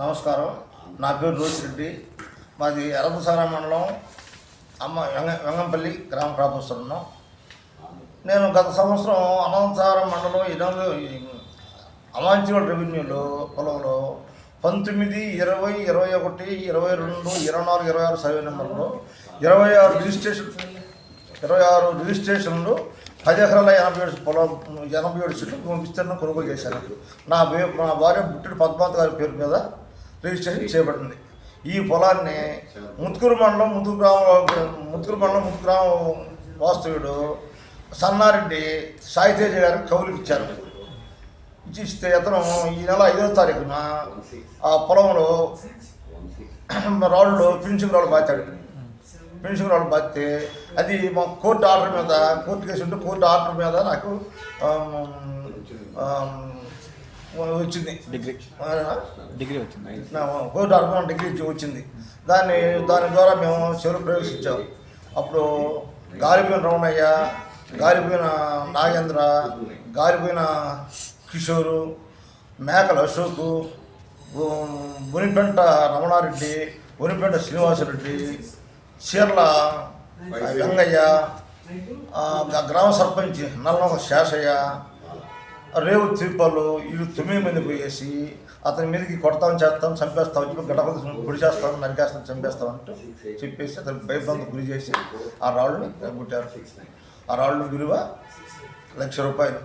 నమస్కారం. నా పేరు రోసిరెడ్డి మాది ఎరపసార మండలం అమ్మ వెంగ వెంగంపల్లి గ్రామ ప్రాపస్తున్నాం నేను గత సంవత్సరం అనంతసారం మండలం ఇరవై అమాంచివల్ రెవెన్యూలో పొలంలో పంతొమ్మిది ఇరవై ఇరవై ఒకటి ఇరవై రెండు ఇరవై నాలుగు ఇరవై ఆరు సర్వే నెంబర్లో ఇరవై ఆరు రిజిస్ట్రేషన్ ఇరవై ఆరు రిజిస్ట్రేషన్లు పది ఎకరాల ఎనభై ఏడు పొలం ఎనభై ఏడు సెట్లు విస్తీర్ణం కొనుగోలు చేశాను నా నా భార్య బుట్టిడి పద్మావతి గారి పేరు మీద రిజిస్ట్రేషన్ చేయబడింది. ఈ పొలాన్ని ముత్తుకూరు మండలం ముత్తుకు గ్రామం ముత్తుకూరు మండలం ముత్తు గ్రామం వాస్తవ్యుడు సన్నారెడ్డి సాయితేజ గారికి కౌలుకి ఇచ్చారు. ఇచ్చి ఇస్తే అతను ఈ నెల ఐదో తారీఖున ఆ పొలంలో రాళ్ళు ఫినిషింగ్ రాళ్ళు బాచాడు ఫినిషింగ్ రాళ్ళు బాస్తే అది మా కోర్టు ఆర్డర్ మీద కోర్టు కేసు ఉంటే కోర్టు ఆర్డర్ మీద నాకు వచ్చింది. డిగ్రీ. ఆ, డిగ్రీ వచ్చింది నా కోర్టు డిగ్రీ వచ్చింది. దాన్ని దాని ద్వారా మేము చెరువు ప్రవేశించాం. అప్పుడు గాలిపోయిన రమణయ్య గాలిపోయిన నాగేంద్ర గాలిపోయిన కిషోరు మేకల అశోకు బునిపెంట రమణారెడ్డి బునిపెంట శ్రీనివాసరెడ్డి చీర్ల వెంగయ్య గ్రామ సర్పంచ్ నల్లమ శేషయ్య రేవు తిరుపలు వీళ్ళు తొమ్మిది మంది పోయేసి అతని మీదకి కొడతాం చేస్తాం చంపేస్తాం చెప్పి గడపలు గుడి చేస్తాం నరికేస్తాం చంపేస్తాం అంటూ చెప్పేసి అతను భయభ్రాంతి గురి చేసి ఆ రాళ్ళని కొట్టారు. ఆ రాళ్ళు విలువ లక్ష రూపాయలు.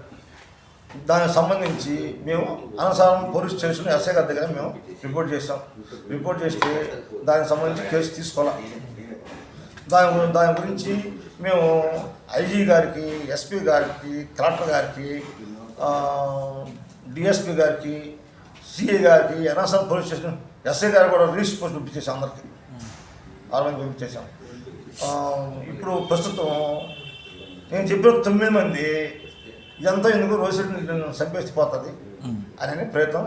దానికి సంబంధించి మేము అనసారం పోలీస్ స్టేషన్ ఎస్ఐ గారి దగ్గర మేము రిపోర్ట్ చేసాం రిపోర్ట్ చేస్తే దానికి సంబంధించి కేసు తీసుకోవాలి? దాని గురించి దాని గురించి మేము ఐజీ గారికి ఎస్పీ గారికి కలెక్టర్ గారికి డిఎస్పి గారికి సిఏ గారికి ఎన్ఎస్ఆర్ పోలీస్ స్టేషన్ ఎస్ఐ గారు కూడా రిలీజ్ పోస్ట్ పంపించేసాం అందరికి. ఆర్మీకి పంపించేసాం ఇప్పుడు ప్రస్తుతం నేను చెప్పిన తొమ్మిది మంది ఇదంతా ఎందుకు రోజు సంపేసిపోతుంది అని ప్రయత్నం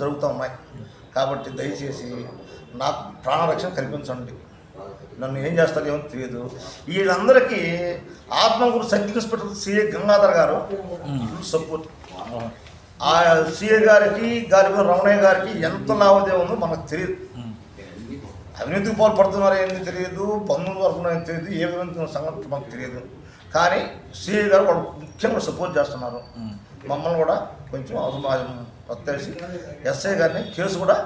జరుగుతూ ఉన్నాయి. కాబట్టి దయచేసి నాకు ప్రాణరక్షణ కల్పించండి. నన్ను ఏం చేస్తారు ఏమో తెలియదు వీళ్ళందరికీ ఆత్మగురు సబ్ ఇన్స్పెక్టర్ సిఏ గంగాధర్ గారు సపోర్ట్. ఆ సిఏ గారికి గారి రమణయ్య గారికి ఎంత లావాదేవీ ఉందో మనకు తెలియదు అవినీతికి పాల్పడుతున్నారో ఏంది తెలియదు పన్నులు పడుతున్నారో తెలియదు ఏ విధంగా సంగతి మాకు తెలియదు కానీ సిఐ గారు వాళ్ళు ముఖ్యంగా సపోర్ట్ చేస్తున్నారు. మమ్మల్ని కూడా కొంచెం అవసరం వచ్చేసి ఎస్ఐ గారిని కేసు కూడా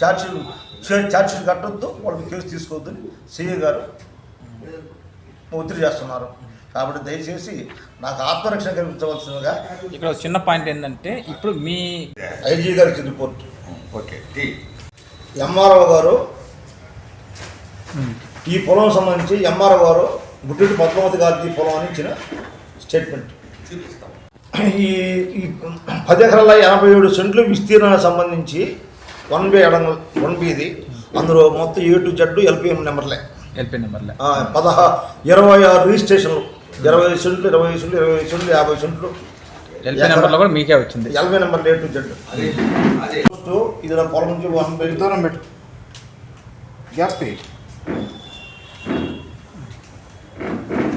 ఛార్జ్షీట్ ఛార్జ్షీట్ కట్టొద్దు వాళ్ళకి కేసు తీసుకోవద్దు సిఐ గారు ఒత్తిడి చేస్తున్నారు. కాబట్టి దయచేసి నాకు ఆత్మరక్షణ కల్పించవలసిందిగా ఇక్కడ చిన్న పాయింట్ ఏంటంటే ఇప్పుడు మీ ఐజీ గారికి రిపోర్ట్ ఓకే టీ. ఎంఆర్ఓ గారు ఈ పొలం సంబంధించి ఎంఆర్ఓ గారు గుడ్డి పద్మావతి గారికి పొలం అని ఇచ్చిన స్టేట్మెంట్. ఈ ఈ పది ఎకరాల ఎనభై ఏడు సెంట్లు విస్తీర్ణానికి సంబంధించి వన్ బి ఎడం వన్ బిది అందులో మొత్తం ఏ టు జెడ్ ఎల్పిఎం నెంబర్లే. ఎల్పీ నెంబర్లే. పదహా ఇరవై ఆరు రిజిస్ట్రేషన్లు. ఇరవై ఐదు సెంట్లు ఇరవై ఐదు సెంట్లు ఇరవై ఐదు సెంట్లు యాభై సెంట్లు. ఎల్పీ నెంబర్లో కూడా మీకే వచ్చింది. ఎనభై నెంబర్ ఏ టు జెడ్. అదే అదే. ఇది నా పొలం నుంచి వన్ బై. దూరం పెట్టు.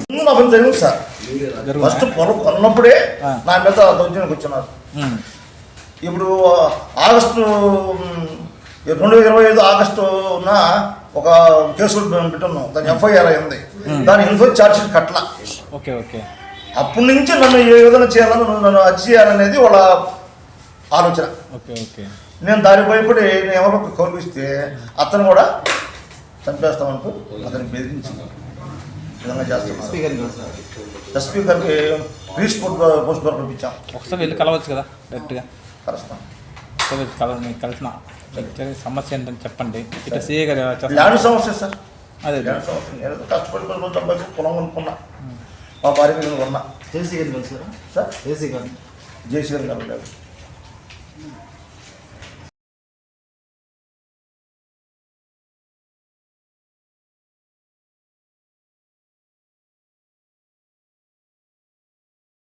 ముందు నా పని జరిగింది సార్? ఫస్ట్ పొలం కొన్నప్పుడే. నా మీద దౌర్జన్యకు వచ్చినారు. ఇప్పుడు ఆగస్టు రెండు వేల ఇరవై ఐదు ఆగస్టున ఒక కేసు పెట్టున్నాం. దాని ఎఫ్ఐఆర్ అయింది. దాని ఇన్ఫో ఛార్జ్ షీట్ కట్ల ఓకే ఓకే. అప్పటి నుంచి నన్ను ఏ విధంగా చేయాలని నన్ను- అది చేయాలనేది వాళ్ళ ఆలోచన. Okay okay. నేను దాని భయపడి నేను ఎవరో కౌలిస్తే అతను కూడా చంపేస్తామంటూ అతన్ని బెదిరించి విధంగా సార్. ఎస్పీ గారికి పోస్ట్ పోస్ట్ ద్వారా పంపించాం. ఒకసారి వెళ్ళి కలవచ్చు కదా డైరెక్ట్గా. కలుస్తాం. వెళ్ళి కల మీకు కలిసిన సమస్య ఏంటని చెప్పండి. ఇట్లా సీఏ గారు? ల్యాండ్ సమస్య సార్. అదే. ల్యాండ్ సమస్య నేను కష్టపడి రోజులు సంపాదించి పొలం కొనుక్కున్నా. మా భార్య మీద కొన్నా. జేసీ గారిని కలిసారా సార్? జేసీ గారిని. జేసీ గారు లేదు